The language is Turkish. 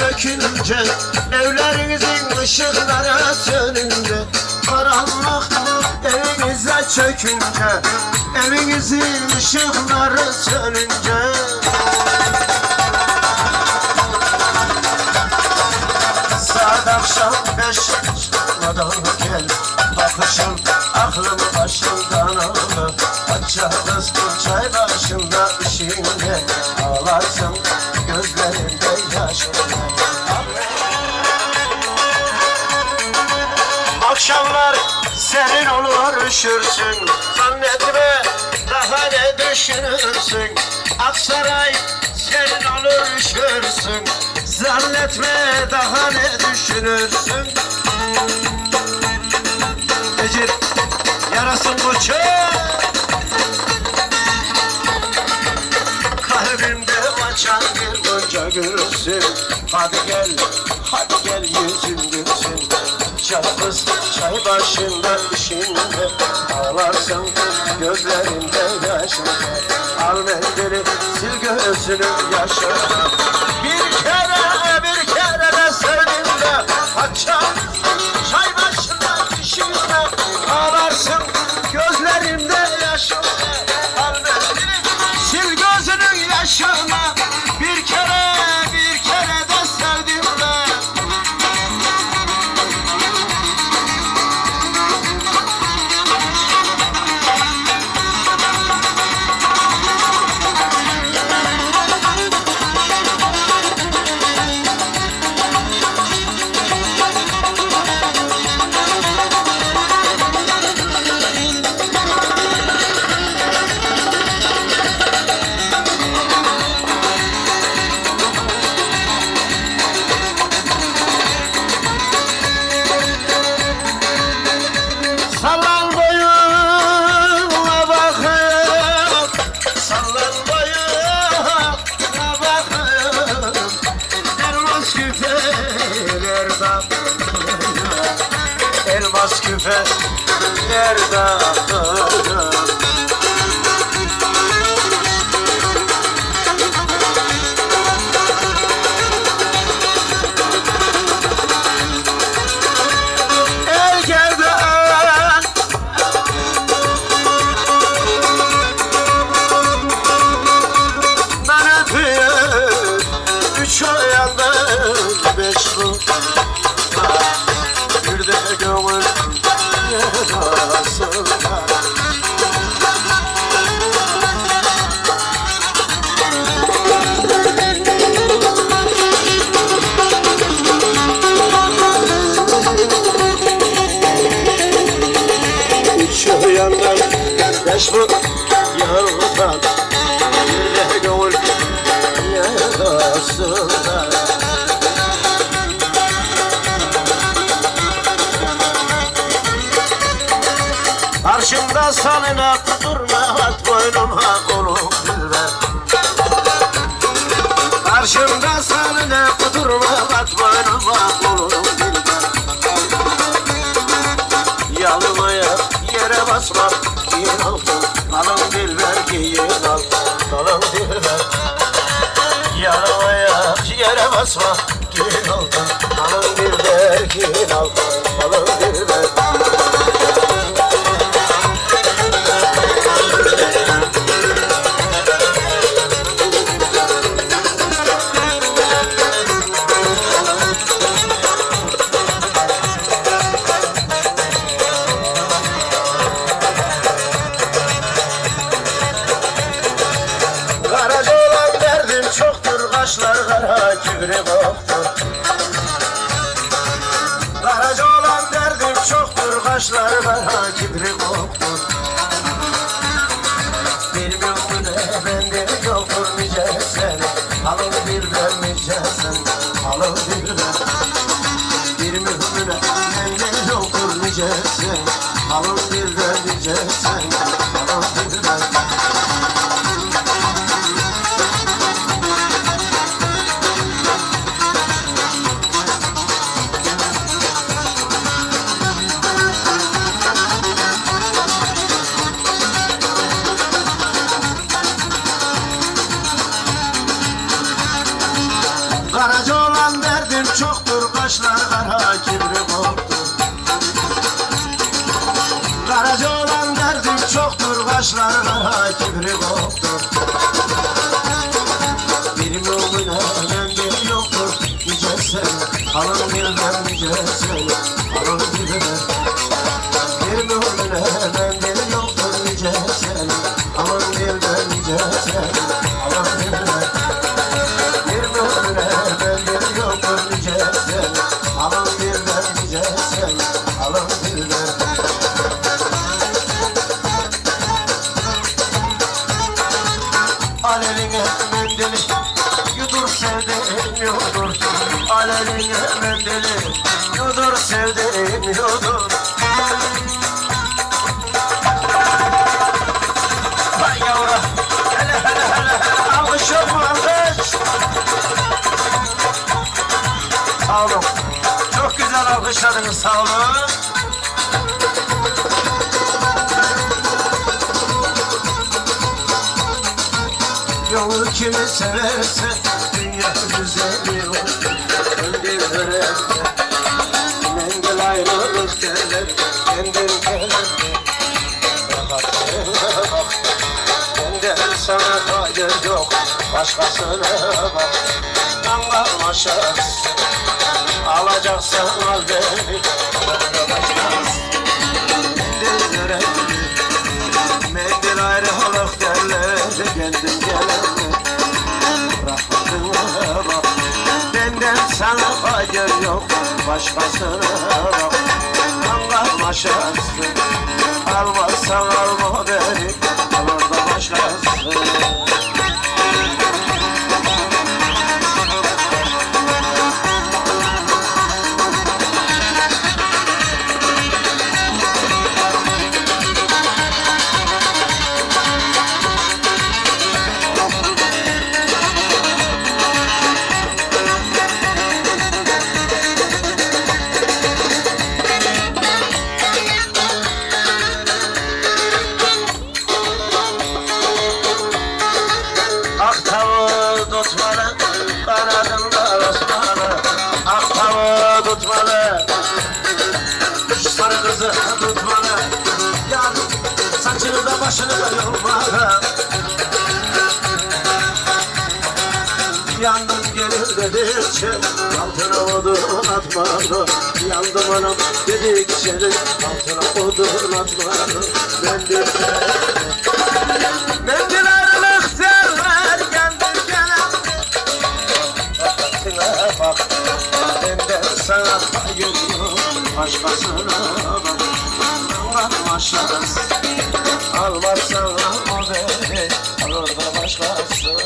çökünce Evlerinizin ışıkları sönünce Karanlık evinize çökünce Evinizin ışıkları sönünce. Saat akşam beş çıkmadan gel Bakışın aklım başımdan alır Açar kızgın çay başında işinde Ağlarsın gözlerinde yaşında Akşamlar senin olur üşürsün. Zannetme daha ne düşünürsün? Aksaray senin olur üşürsün. Zannetme daha ne düşünürsün? Ecir yarasın koçum Kalbimde açan bir gonca gülsün. Hadi gel, Çapız çay başında işinde Ağlarsın gözlerinde yaşında Al mendili sil göğsünün yaşını Bir kere bir kere de sevdim de Açam Elmas küpeler takıp El Bir de gönül yarasında. Karşımda salına durma at boynuma kolum bilber Karşımda salına durma at boynuma kolum bilber Yanmaya yere basma giyin altın Alın dilber giyin altın Alın dilber Yanmaya yere basma giyin altın Alın dilber giyin altın kara kübre boktur Bir gönlüne bende yoktur nice seni Alın bir ben nice sen Alın bir ben Bir mühürüne bende çoktur kaşlar kara kibri koptur Bir mümine mendil yoktur nice seni Alın Aleline mendili yudur sevdiğim yudur Aleline mendili yudur sevdiğim yudur Vay yavrum hele hele hele alkış Sağ olun. Çok güzel alkışladınız sağ olun Yolu kimi severse dünya güzeli olur Öldür öğrenme Mendil ayrılık derler Kendin gelir Benden sana hayır yok Başkasına bak. Anlam aşarsın Alacaksan al beni. Başkasın Mendil öğrenme Mendil ayrılık derler Kendin yok Başkasına bak Allah aşarsın Almazsan alma beni Alır da başkası kızı tutmalı. Yar saçını da başını da yolmalı. Yandım gelir dedikçe altına odun atmalı. Yandım anam dedikçe altına odun atmalı. Ben de bak Benden sana hayır yok Başkasına bak. Allah'ım aşağısı Almazsan alma beni Alır da başkası